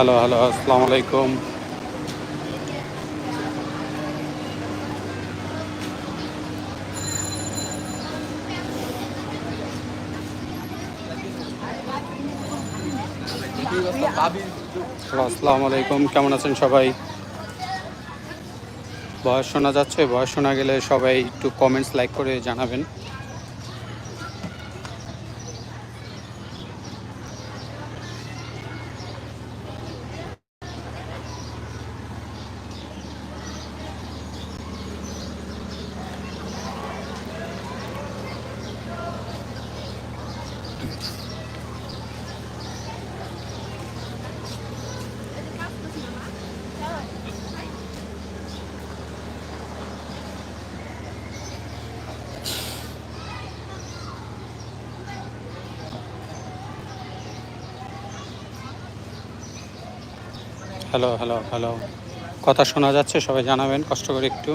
Hello hello আসসালামু আলাইকুম আসসালামু আলাইকুম কেমন আছেন সবাই? বয়স শোনা যাচ্ছে, বয়স শোনা গেলে সবাই একটু কমেন্টস লাইক করে জানাবেন। হ্যালো হ্যালো হ্যালো কথা শোনা যাচ্ছে সবাই জানাবেন কষ্ট করে একটু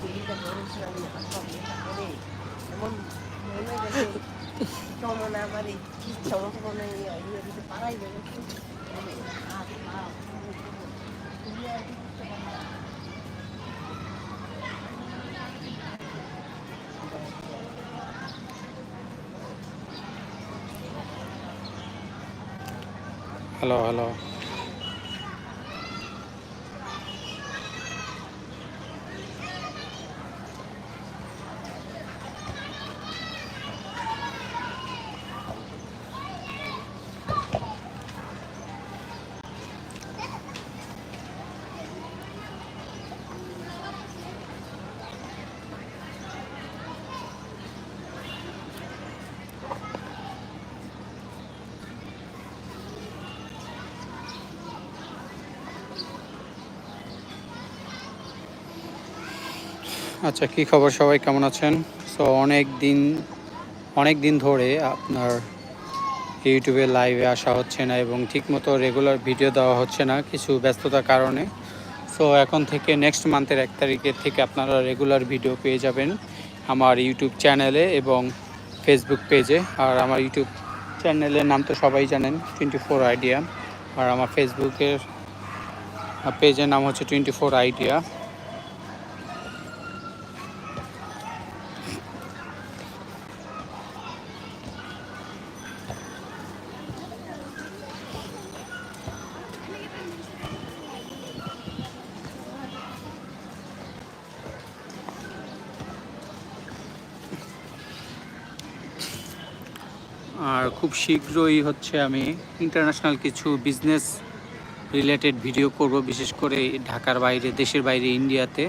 দিদিটা বলেছিল আমি আসবাব লেখা করে এমন মনে গেছে চমন আমার এই চমক মনে ইয়ে দিতে পারাই যাবে হাত পা তুমি আর কি করতে পারো না। হ্যালো হ্যালো আচ্ছা কি খবর সবাই? কেমন আছেন? সো অনেক দিন অনেক দিন ধরে আপনার ইউটিউবে লাইভে আসা হচ্ছে না এবং ঠিকমতো রেগুলার ভিডিও দেওয়া হচ্ছে না কিছু ব্যস্ততার কারণে। সো এখন থেকে নেক্সট মান্থের এক তারিখের থেকে আপনারা রেগুলার ভিডিও পেয়ে যাবেন আমার ইউটিউব চ্যানেলে এবং ফেসবুক পেজে আর আমার ইউটিউব চ্যানেলের নাম তো সবাই জানেন টোয়েন্টি ফোর আইডিয়া আর আমার ফেসবুকের পেজের নাম হচ্ছে টোয়েন্টি ফোর আইডিয়া খুব শীঘ্রই হচ্ছে আমি ইন্টারন্যাশনাল কিছু বিজনেস রিলেটেড ভিডিও করব, বিশেষ করে ঢাকার বাইরে, দেশের বাইরে ইন্ডিয়াতে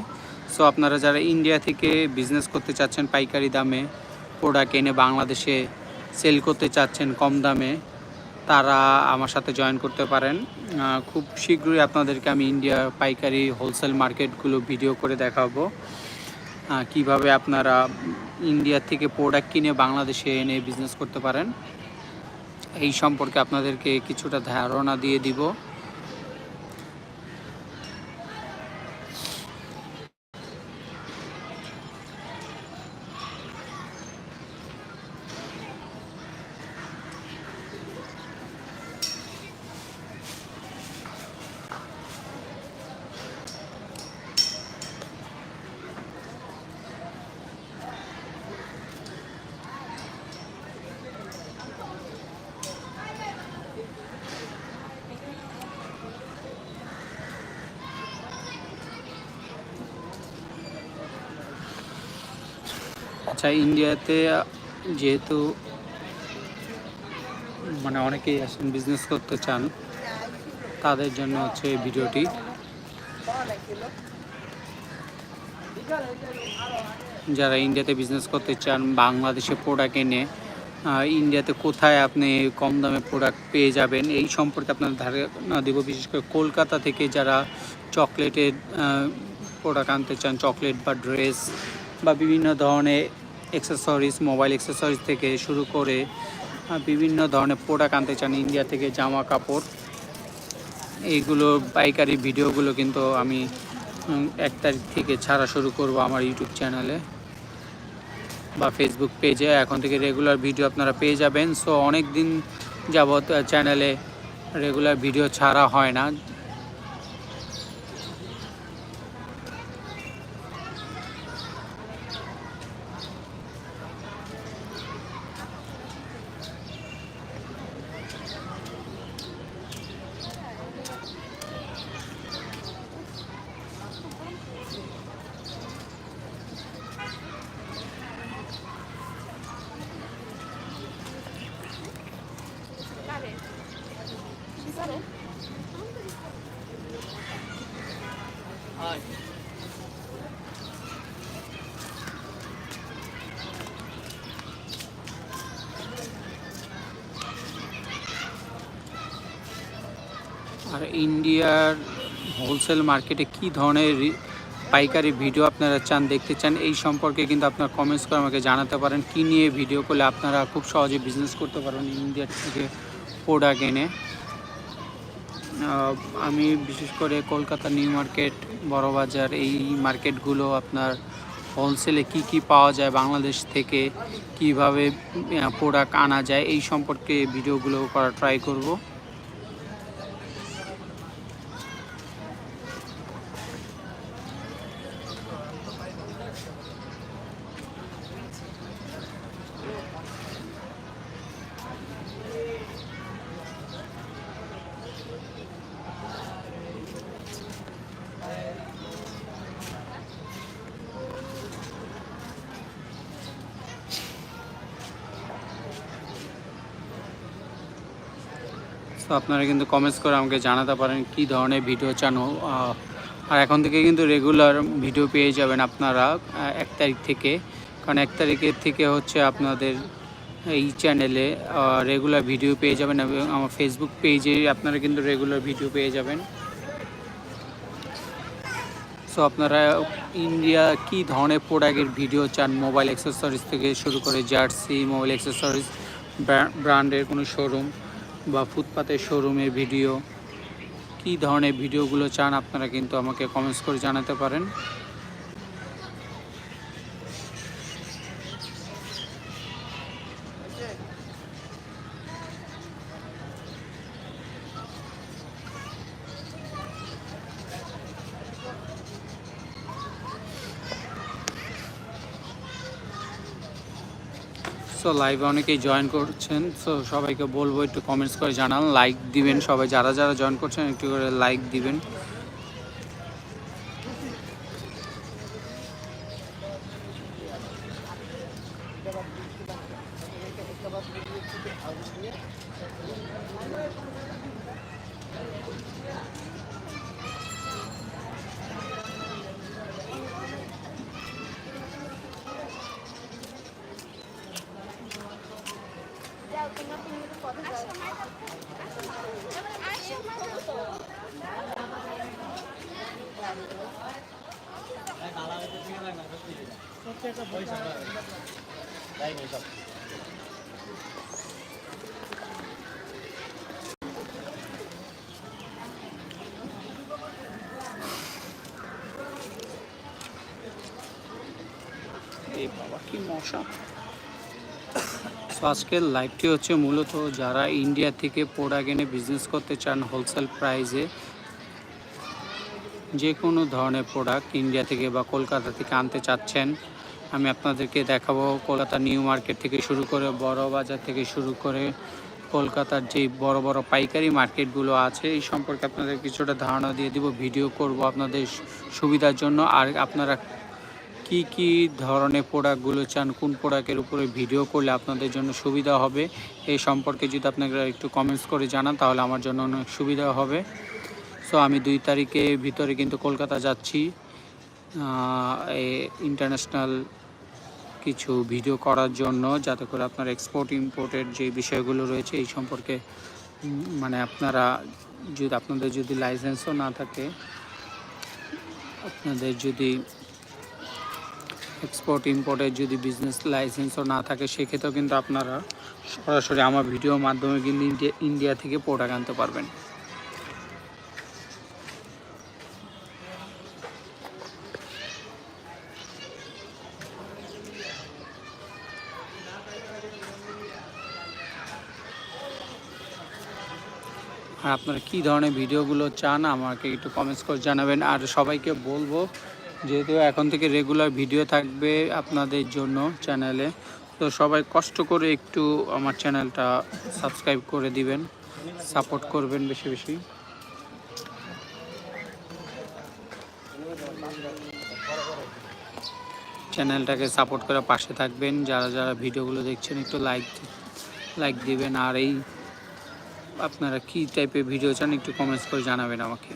সো আপনারা যারা ইন্ডিয়া থেকে বিজনেস করতে চাচ্ছেন পাইকারি দামে প্রোডাক্ট এনে বাংলাদেশে সেল করতে চাচ্ছেন কম দামে, তারা আমার সাথে জয়েন করতে পারেন। খুব শীঘ্রই আপনাদেরকে আমি ইন্ডিয়া পাইকারি হোলসেল মার্কেটগুলো ভিডিও করে দেখাবো। কীভাবে আপনারা ইন্ডিয়া থেকে প্রোডাক্ট কিনে বাংলাদেশে এনে বিজনেস করতে পারেন। এই সম্পর্কে আপনাদেরকে কিছুটা ধারণা দিয়ে দিব। আচ্ছা ইন্ডিয়াতে যেহেতু মানে অনেকেই আসেন বিজনেস করতে চান, তাদের জন্য হচ্ছে এই ভিডিওটি। যারা ইন্ডিয়াতে বিজনেস করতে চান, বাংলাদেশে প্রোডাক্ট এনে ইন্ডিয়াতে কোথায় আপনি কম দামে প্রোডাক্ট পেয়ে যাবেন, এই সম্পর্কে আপনার ধারণা দেবো। বিশেষ করে কলকাতা থেকে যারা চকলেটের প্রোডাক্ট আনতে চান চকলেট বা ড্রেস বা বিভিন্ন ধরনের অ্যাক্সেসরিজ মোবাইল অ্যাক্সেসরিজ থেকে শুরু করে বিভিন্ন ধরনের প্রোডাক্ট আনতে চান ইন্ডিয়া থেকে জামা, কাপড়। এইগুলো, পাইকারি ভিডিওগুলো কিন্তু আমি এক তারিখ থেকে ছাড়া শুরু করব আমার ইউটিউব চ্যানেলে বা ফেসবুক পেজে এখন থেকে রেগুলার ভিডিও আপনারা পেয়ে যাবেন। সো অনেক দিন যাবৎ চ্যানেলে রেগুলার ভিডিও ছাড়া হয় না। আর ইন্ডিয়ার হোলসেল মার্কেটে কি ধরনের পাইকারি ভিডিও আপনারা চান, দেখতে চান, এই সম্পর্কে কিন্তু আপনার কমেন্টস করে আমাকে জানাতে পারেন। কি নিয়ে ভিডিও করলে আপনারা খুব সহজে বিজনেস করতে পারবেন ইন্ডিয়ার থেকে প্রোডাক্ট এনে? আমি বিশেষ করে কলকাতা নিউ মার্কেট বড়বাজার এই মার্কেটগুলো আপনার হোলসেলে কি কি পাওয়া যায়, বাংলাদেশ থেকে কীভাবে প্রোডাক্ট আনা যায়, এই সম্পর্কে ভিডিওগুলো করা ট্রাই করব। তো আপনারা কিন্তু কমেন্টস করে আমাকে জানাতে পারেন কি ধরনের ভিডিও চান আর এখন থেকে কিন্তু রেগুলার ভিডিও পেয়ে যাবেন আপনারা এক তারিখ থেকে। কারণ এক তারিখের থেকে হচ্ছে আপনাদের এই চ্যানেলে রেগুলার ভিডিও পেয়ে যাবেন এবং আমার ফেসবুক পেজে আপনারা কিন্তু রেগুলার ভিডিও পেয়ে যাবেন। সো আপনারা ইন্ডিয়া কি ধরনের প্রোডাক্টের ভিডিও চান? মোবাইল অ্যাক্সেসরিজ থেকে শুরু করে জার্সি মোবাইল অ্যাক্সেসরিজ ব্র্যান্ডের কোনো শোরুম বা ফুটপাতের শোরুমের ভিডিও কি ধরনের ভিডিওগুলো চান আপনারা কিন্তু আমাকে কমেন্টস করে জানাতে পারেন। লাইভে অনেকেই জয়েন করছেন সো সবাইকে বলব একটু কমেন্টস করে জানান লাইক দিবেন সবাই। যারা যারা জয়েন করছেন, একটু করে লাইক দিবেন। এই আজকের লাইভটি হচ্ছে মূলত যারা ইন্ডিয়া থেকে প্রোডাক্ট এনে বিজনেস করতে চান হোলসেল প্রাইসে যে কোনো ধরনের প্রোডাক্ট ইন্ডিয়া থেকে বা কলকাতা থেকে আনতে চাচ্ছেন আমি আপনাদেরকে দেখাবো কলকাতা নিউ মার্কেট থেকে শুরু করে বড় বাজার থেকে শুরু করে কলকাতার যে বড় বড় পাইকারি মার্কেটগুলো আছে, এই সম্পর্কে আপনাদের কিছুটা ধারণা দিয়ে দিব, ভিডিও করব আপনাদের সুবিধার জন্য। আর আপনারা কি কি ধরনের প্রোডাক্টগুলো চান, কোন প্রোডাক্টের উপরে ভিডিও করলে আপনাদের জন্য সুবিধা হবে, এই সম্পর্কে যদি আপনারা একটু কমেন্টস করে জানান, তাহলে আমার জন্য অনেক সুবিধা হবে। সো আমি দুই তারিখে ভিতরে কিন্তু কলকাতা যাচ্ছি ইন্টারন্যাশনাল কিছু ভিডিও করার জন্য যাতে করে আপনার এক্সপোর্ট ইম্পোর্টের যে বিষয়গুলো রয়েছে এই সম্পর্কে মানে আপনারা যদি, আপনাদের যদি লাইসেন্সও না থাকে, আপনাদের যদি এক্সপোর্ট ইম্পোর্টের যদি বিজনেস লাইসেন্সও না থাকে, সেক্ষেত্রেও কিন্তু আপনারা সরাসরি আমার ভিডিওর মাধ্যমে কিন্তু ইন্ডিয়া ইন্ডিয়া থেকে প্রোডাক্ট আনতে পারবেন। আর আপনারা কী ধরনের ভিডিওগুলো চান আমাকে একটু কমেন্টস করে জানাবেন। আর সবাইকে বলব, যেহেতু এখন থেকে রেগুলার ভিডিও থাকবে আপনাদের জন্য চ্যানেলে তো সবাই কষ্ট করে একটু আমার চ্যানেলটা সাবস্ক্রাইব করে দিবেন সাপোর্ট করবেন বেশি বেশি। চ্যানেলটাকে সাপোর্ট করে পাশে থাকবেন, যারা যারা ভিডিওগুলো দেখছেন একটু লাইক লাইক দিবেন। আর এই আপনারা কী টাইপের ভিডিও চান একটু কমেন্টস করে জানাবেন আমাকে।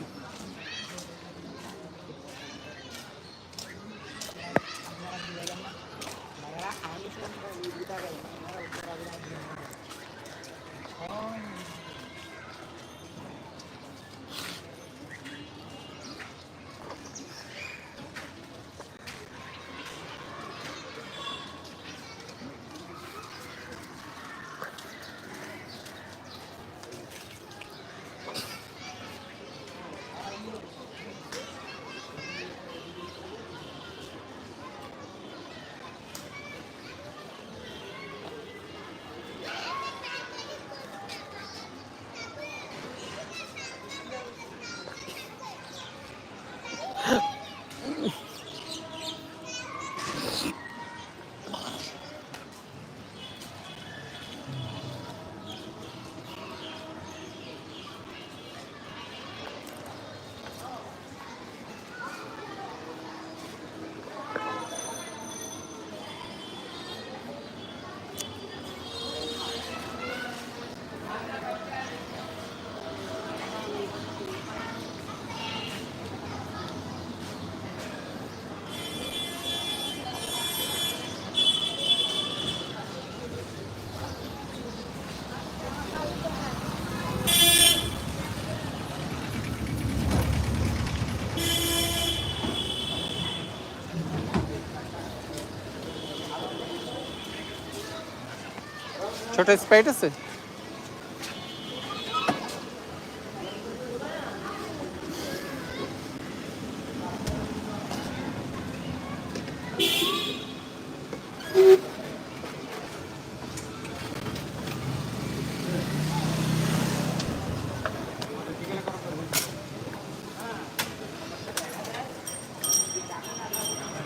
ছোট স্প্রাইট আছে?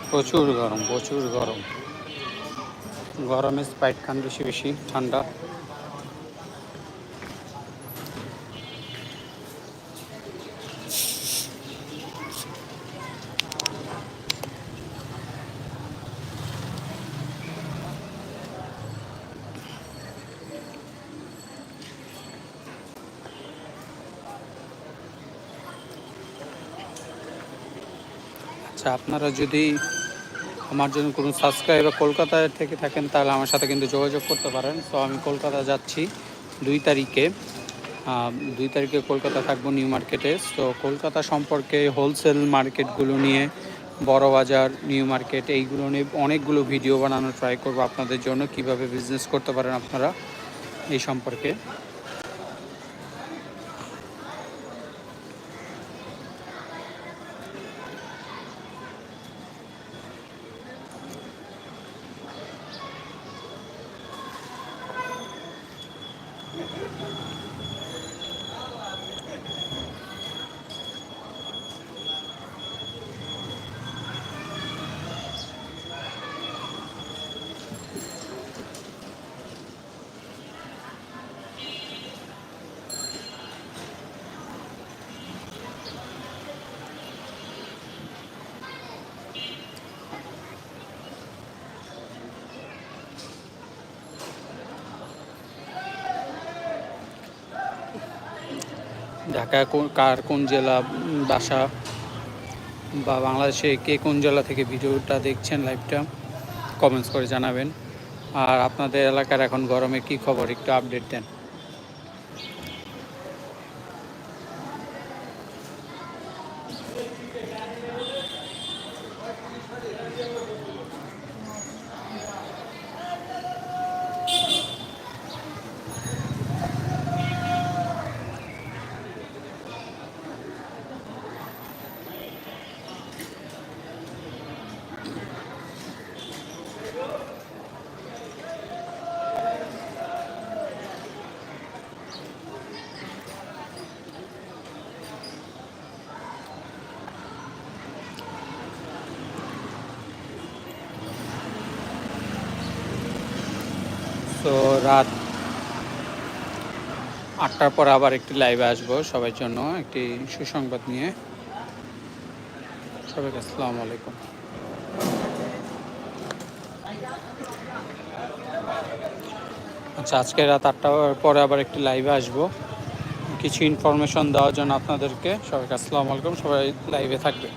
প্রচুর গরম প্রচুর গরম। গরমে স্প্রাইট খান বেশি বেশি ঠান্ডা আচ্ছা আপনারা যদি আমার জন্য কোনো সাবস্ক্রাইবার কলকাতায় থেকে থাকেন, তাহলে আমার সাথে কিন্তু যোগাযোগ করতে পারেন। তো আমি কলকাতা যাচ্ছি দুই তারিখে। দুই তারিখে কলকাতা থাকব নিউ মার্কেটে। তো কলকাতা সম্পর্কে হোলসেল মার্কেটগুলো নিয়ে, বড় বাজার, নিউ মার্কেট, এইগুলো নিয়ে অনেকগুলো ভিডিও বানানোর ট্রাই করব আপনাদের জন্য, কীভাবে বিজনেস করতে পারেন আপনারা এই সম্পর্কে। ঢাকা কার কোন জেলা বাসা, বা বাংলাদেশে কে কোন জেলা থেকে ভিডিওটা দেখছেন লাইভটা কমেন্টস করে জানাবেন। আর আপনাদের এলাকার এখন গরমে কি খবর? একটু আপডেট দেন। তো রাত আটটার পর আবার একটি লাইভে আসব সবার জন্য একটি সুসংবাদ নিয়ে। সবাইকে আসসালামু আলাইকুম। আচ্ছা আজকে রাত আটটার পরে আবার একটি লাইভে আসব। কিছু ইনফরমেশন দেওয়ার জন্য আপনাদেরকে সবাইকে আসসালামু আলাইকুম, সবাই লাইভে থাকবে।